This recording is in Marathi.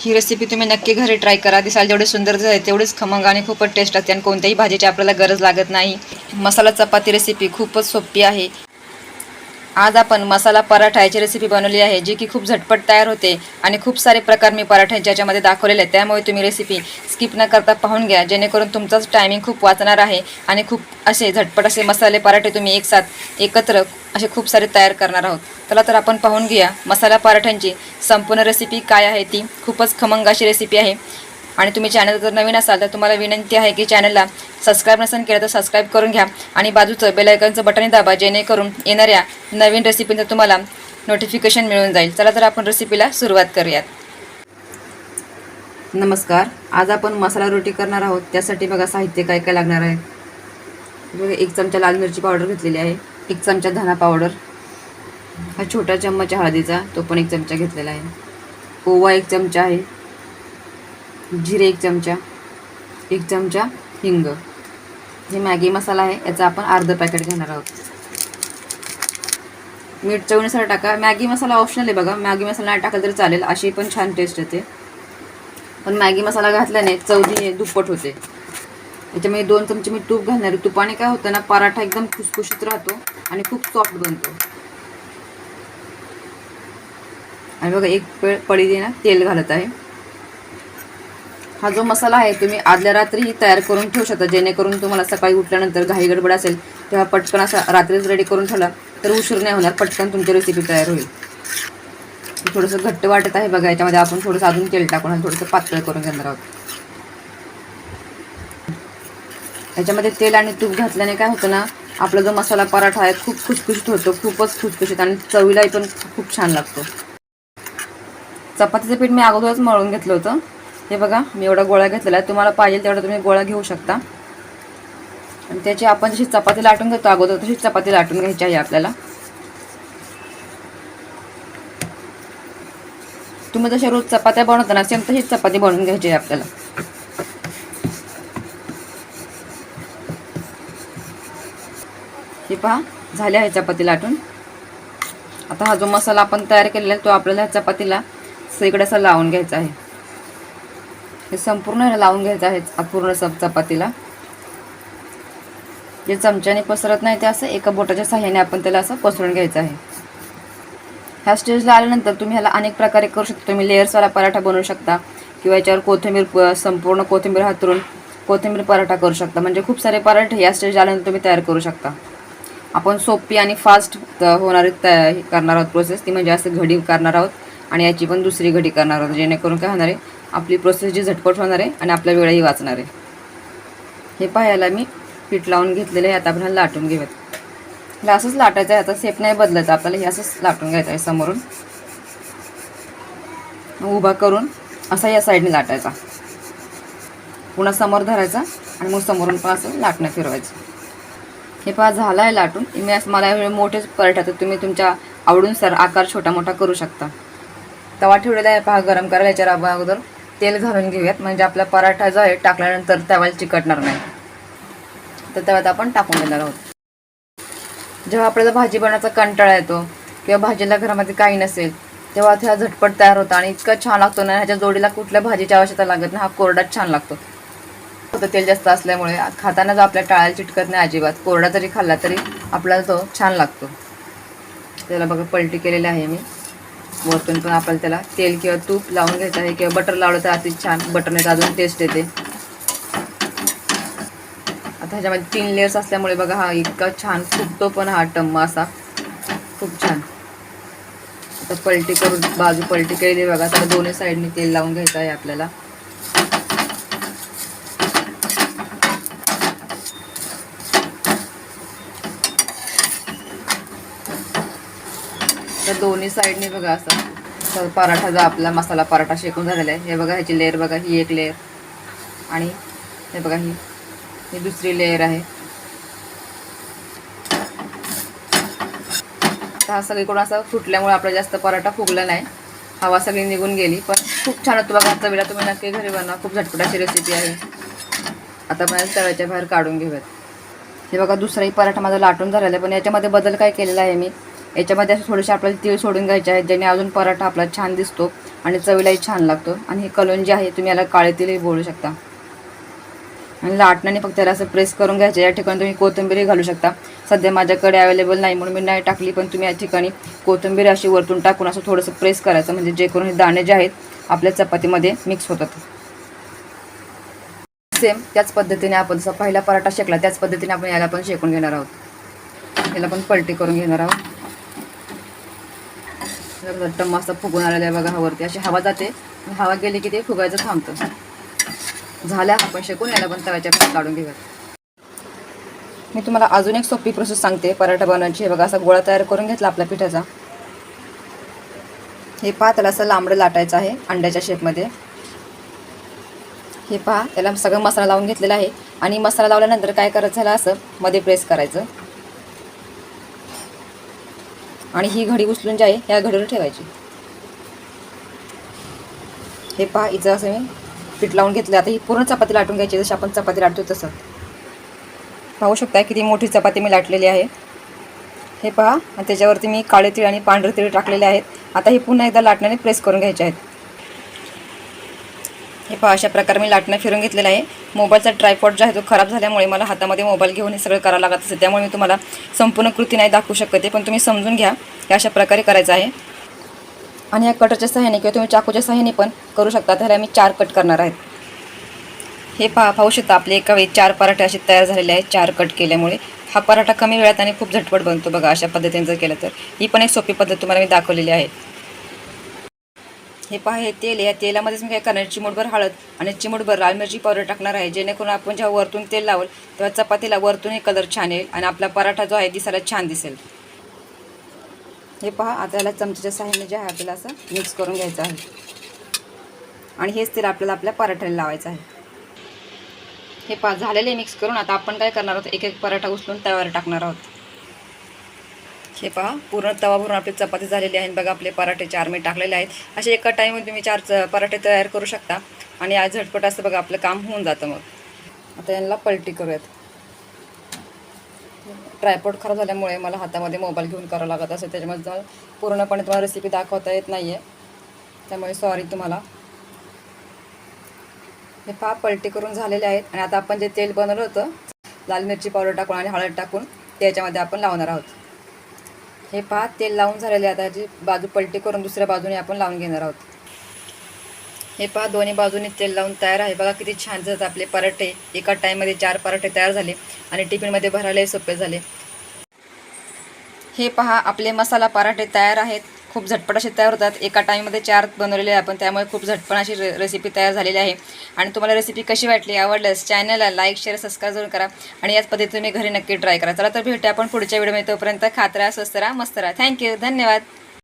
ही रेसिपी तुम्ही नक्की घरी ट्राय करा. दिसायला जेवढे सुंदर दिसते तेवढेच खमंग आणि खूपच टेस्ट असते. आणि कोणत्याही भाजीची आपल्याला गरज लागत नाही. मसाला चपाती रेसिपी खूपच सोपी आहे. आज आपण मसाला पराठा याची रेसिपी बनवली आहे जी की खूप झटपट तयार होते आणि खूप सारे प्रकार मी पराठ्यांच्या याच्यामध्ये दाखवलेले आहेत. त्यामुळे तुम्ही रेसिपी स्किप न करता पाहून घ्या जेणेकरून तुमचाच टायमिंग खूप वाचणार आहे आणि खूप असे झटपट असे मसाले पराठे तुम्ही एक साथ एकत्र असे खूप सारे तयार करणार आहोत. चला तर आपण पाहून घेऊया मसाला पराठ्यांची संपूर्ण रेसिपी काय आहे ती. खूपच खमंग अशी रेसिपी आहे. आणि तुम्ही चॅनल जर नवीन असाल तर तुम्हाला विनंती आहे की चॅनलला सबस्क्राईब नसेल केलं तर सबस्क्राईब करून घ्या. आणि बाजूचं बेलायकनचं बटन दाबा जेणेकरून येणाऱ्या नवीन रेसिपीचं तुम्हाला नोटिफिकेशन मिळून जाईल. चला तर आपण रेसिपीला सुरुवात करूयात. नमस्कार. आज आपण मसाला रोटी करणार आहोत. त्यासाठी बघा साहित्य काय काय लागणार आहे. बघा एक चमचा लाल मिरची पावडर घेतलेली आहे. एक चमचा धना पावडर. हा छोटा चम्मच हळदीचा तो पण एक चमचा घेतलेला आहे. ओवा एक चमचा आहे. जिरे एक चमचा एक चमचा हिंग. हे मॅगी मसाला आहे याचा आपण अर्धं पॅकेट घेणार आहोत. मीठ चवणीसाठी टाका. मॅगी मसाला ऑप्शनल आहे बघा. मॅगी मसाला नाही टाकला तरी चालेल. अशी पण छान टेस्ट येते. पण मॅगी मसाला घातल्याने चवदी दुप्पट होते. त्याच्यामध्ये दोन चमचे मी तूप घालणार आहे. तुपाने काय होतं ना पराठा एकदम खुसखुशीत राहतो आणि खूप सॉफ्ट बनतो. आणि बघा एक पळी पडी ना तेल घालत आहे. हा जो मसाला आहे तुम्ही आदल्या रात्रीही तयार करून ठेवू शकता. जेणेकरून तुम्हाला सकाळी उठल्यानंतर घाई गडबड असेल तेव्हा पटकन असा रात्रीच रेडी करून ठेवला तर उशीर नाही होणार. पटकन तुमची रेसिपी तयार होईल. थोडंसं घट्ट वाटत आहे बघा याच्यामध्ये आपण थोडंसं अजून तेल टाकून आणि थोडंसं पातळ करून घेणार आहोत. याच्यामध्ये तेल आणि तूप घातल्याने काय होतं ना आपला जो मसाला पराठा आहे खूप खुशखुशीत होतो खूपच खुशखुशीत आणि चवीलाही पण खूप छान लागतो. चपातीचं पीठ मी अगोदरच मळून घेतलं होतं. हे बघा मी एवढा गोळा घेतलेला आहे. तुम्हाला पाहिजे तेवढा तुम्ही गोळा घेऊ शकता. आणि त्याची आपण जशी चपाती लाटून घेतो अगोदर तशीच चपाती लाटून घ्यायची आहे आपल्याला. तुम्ही जशा रोज चपात्या बनवता ना सेम तशीच चपाती बनवून घ्यायची आहे आपल्याला. हे पहा झाले आहे चपाती लाटून. आता हा जो मसाला आपण तयार केलेला आहे तो आपल्याला ह्या चपातीला सगळीकडे असा लावून घ्यायचा आहे. हे संपूर्ण ह्याला लावून घ्यायचं आहे पूर्ण सब चपातीला. जे चमच्याने पसरत नाही ते असं एका बोटाच्या साह्याने आपण त्याला असं पसरून घ्यायचं आहे. ह्या स्टेजला आल्यानंतर तुम्ही ह्याला अनेक प्रकारे करू शकता. तुम्ही लेयर्सवाला पराठा बनवू शकता किंवा याच्यावर कोथिंबीर संपूर्ण कोथिंबीर हातरून कोथिंबीर पराठा करू शकता. म्हणजे खूप सारे पराठे या स्टेजला आल्यानंतर तुम्ही तयार करू शकता. आपण सोपी आणि फास्ट होणारी तया करणार आहोत प्रोसेस ती म्हणजे असं घडी करणार आहोत. आणि याची पण दुसरी घडी करणार आहोत जेणेकरून काय होणार आहे आपली प्रोसेस जी झटपट होणार आहे आणि आपला वेळही वाचणार आहे. हे पाहायला मी पीठ लावून घेतलेलं आहे आता आपण ह्याला लाटून घेऊयात. ह्याला असंच लाटायचं आहे आता सेप नाही बदलायचं आपल्याला हे असंच लाटून घ्यायचं आहे समोरून. मग उभा करून असा या साईडने लाटायचा. पुन्हा समोर धरायचा आणि मग समोरून पण असं लाटणं फिरवायचं. हे पहा झालं आहे लाटून. मी असं मला मोठेच पराठा तर तुम्ही तुमच्या आवडूनसर आकार छोटा मोठा करू शकता. तवा ठेवलेला आहे पहा गरम करायला याच्यावर आपण अगोदर. तेल घालून घेऊयात. म्हणजे आपला पराठा जो आहे टाकल्यानंतर तव्याला चिकटणार नाही. तर तव्यात आपण टाकून देणार आहोत. जेव्हा आपल्याला भाजी बनवायचा कंटाळा येतो किंवा भाजीला घरामध्ये काही नसेल तेव्हा त्या झटपट तयार होतं आणि इतका छान लागतो ना ह्याच्या जोडीला कुठल्या भाजीची आवश्यकता लागत नाही हा कोरडाच छान लागतो. तर तेल जास्त असल्यामुळे खाताना जो आपल्या टाळ्याला चिटकत नाही अजिबात. कोरडा जरी खाल्ला तरी आपल्याला तो छान लागतो. त्याला बघा पलटी केलेली आहे मी. वरतून पण आपल्याला त्याला तेल किंवा तूप लावून घ्यायचं आहे किंवा बटर लावलं तर अति छान बटरने अजून टेस्ट येते. आता ह्याच्यामध्ये तीन लेअर्स असल्यामुळे बघा हा इतका छान फुगतो पण हा टम्मा असा. खूप छान. आता पलटी करून बाजू पलटी केली बघा. आता दोन्ही साईडने तेल लावून घ्यायचं आहे आपल्याला. तर दोन्ही साईडने बघा असं. तर पराठा जो आपला मसाला पराठा शेकून झालेला आहे. हे बघा ह्याची लेअर बघा ही एक लेअर आणि हे बघा ही ही दुसरी लेअर आहे. तर हा सगळीकडून असा फुटल्यामुळे आपला जास्त पराठा फुगला नाही. हवा सगळी निघून गेली पण खूप छान होतं बघा. चवीला तुम्ही नक्की घरी बनवा. खूप झटपटाची रेसिपी आहे. आता आपण तव्याच्या बाहेर काढून घेऊयात. हे बघा दुसराही पराठा माझा लाटून झालेला आहे. पण याच्यामध्ये बदल काय केलेला आहे मी? याच्यामध्ये असं थोडेसे आपल्याला तीळ सोडून घ्यायचे आहेत ज्याने अजून पराठा आपला छान दिसतो आणि चवीलाही छान लागतो. आणि हे कलोंजी जे आहे तुम्ही याला काळे तेलही बोलू शकता. आणि लाटण्याने फक्त याला असं प्रेस करून घ्यायचं या ठिकाणी तुम्ही कोथिंबीरही घालू शकता. सध्या माझ्याकडे अवेलेबल नाही म्हणून मी नाही टाकली पण तुम्ही या ठिकाणी कोथिंबीर अशी वरतून टाकून असं थोडंसं प्रेस करायचं म्हणजे जे करून हे दाणे जे आहेत आपल्या चपातीमध्ये मिक्स होतात. सेम त्याच पद्धतीने आपण जसा पहिला पराठा शेकला त्याच पद्धतीने आपण याला पण शेकून घेणार आहोत. याला पण पलटी करून घेणार आहोत. घट्ट मस्त फुगून आलेलं आहे बघा हवरती अशी हवा जाते. हवा गेली की ते फुगायचं थांबतं. झाल्या आपण शेकून याला पण तव्याच्या पण काढून घेऊयात. मी तुम्हाला अजून एक सोपी प्रोसेस सांगते. पराठा बनवायची हे बघा असा गोळा तयार करून घेतला आपल्या पिठाचा. हे पहा त्याला असं लांबडं लाटायचं आहे अंड्याच्या शेपमध्ये हे पहा त्याला सगळं मसाला लावून घेतलेला आहे. आणि मसाला लावल्यानंतर काय करायचं झालं असं मध्ये प्रेस करायचं. आणि ही घडी उचलून जी आहे ह्या घडीवर ठेवायची. हे पहा हिचं असं मी पीठ लावून घेतलं. आता ही पूर्ण चपाती लाटून घ्यायची जशी आपण चपाती लाटतो तसं. पाहू शकता किती मोठी चपाती मी लाटलेली आहे. हे पहा आणि त्याच्यावरती मी काळे तीळ आणि पांढरे तीळ टाकलेले आहेत. आता हे पुन्हा एकदा लाटण्याने प्रेस करून घ्यायचे आहेत. हे पहा अशा प्रकारे मी लाटणं फिरून घेतलेलं आहे. मोबाईलचा ट्रायपॉड जो आहे तो खराब झाल्यामुळे मला हातामध्ये मोबाईल घेऊन हे सगळं करावं लागत असेल. त्यामुळे मी तुम्हाला संपूर्ण कृती नाही दाखवू शकते पण तुम्ही समजून घ्या की अशा प्रकारे करायचं आहे. आणि या कटरच्या सहाय्याने किंवा तुम्ही चाकूच्या सहाय्याने पण करू शकता. त्याला मी चार कट करणार आहेत हे पहा पाहू शकता आपले एका वेळी चार पराठे असे तयार झालेले आहेत चार कट केल्यामुळे. हा पराठा कमी वेळात आणि खूप झटपट बनतो बघा अशा पद्धतीने जर केलं तर. ही पण एक सोपी पद्धत तुम्हाला मी दाखवलेली आहे. हे पहा हे तेल या तेलामध्येच मी काय करणार चिमूटभर हळद आणि चिमूटभर लाल मिरची पावडर टाकणार आहे. जेणेकरून आपण जेव्हा वरतून तेल लावल तेव्हा चपातीला वरतून हे कलर छान येईल आणि आपला पराठा जो आहे दिसायला छान दिसेल. हे पहा आता याला चमच्याच्या साह्याने जे आहे आपल्याला असं मिक्स करून घ्यायचं आहे. आणि हेच तेल आपल्याला आपल्या पराठ्याला लावायचं आहे. हे पहा झालेले मिक्स करून. आता आपण काय करणार आहोत? एक एक पराठा उचलून तव्यावर टाकणार आहोत. हे पहा पूर्ण तवा भरून आपली चपाती झालेली आहे. बघा आपले पराठे चार मी टाकलेले आहेत. असे एका टाईममध्ये तुम्ही चार च- पराठे तयार करू शकता. आणि आज झटपट असं बघा आपलं काम होऊन जातं मग. आता यांना पलटी करूयात. ट्रायपॉड खराब झाल्यामुळे मला हातामध्ये मोबाईल घेऊन करावं लागत असेल. त्याच्यामध्ये तुम्हाला पूर्णपणे तुम्हाला रेसिपी दाखवता येत नाही आहे त्यामुळे सॉरी तुम्हाला. हे पहा पलटी करून झालेले आहेत. आणि आता आपण जे तेल बनवलं होतं लाल मिरची पावडर टाकून आणि हळद टाकून त्याच्यामध्ये आपण लावणार आहोत. हे पहा तेल लावून झालेले आता जी बाजू पलटी करून दुसऱ्या बाजूने आपण लावून घेणार आहोत. हे पहा दोन्ही बाजूने तेल लावून तयार आहे. बघा किती छान जात आपले पराठे. एका टाईममध्ये चार पराठे तयार झाले आणि टिफिनमध्ये भरायलाही सोपे झाले. हे पहा आपले मसाला पराठे तयार आहेत. खूप झटपट असे तयार होतात. एका टाईममध्ये चार बनवलेले आपण. त्यामुळे खूप झटपण अशी रे रेसिपी तयार झालेली आहे. आणि तुम्हाला रेसिपी कशी वाटली आवडल्यास चॅनलला लाईक शेअर सबस्क्राईब जरूर करा. आणि याच पद्धतीने तुम्ही घरी नक्की ट्राय करा. चला तर भेटूया आपण पुढच्या व्हिडिओमध्ये तोपर्यंत खात राहा स्वस्त राहा मस्त राहा. थँक्यू धन्यवाद.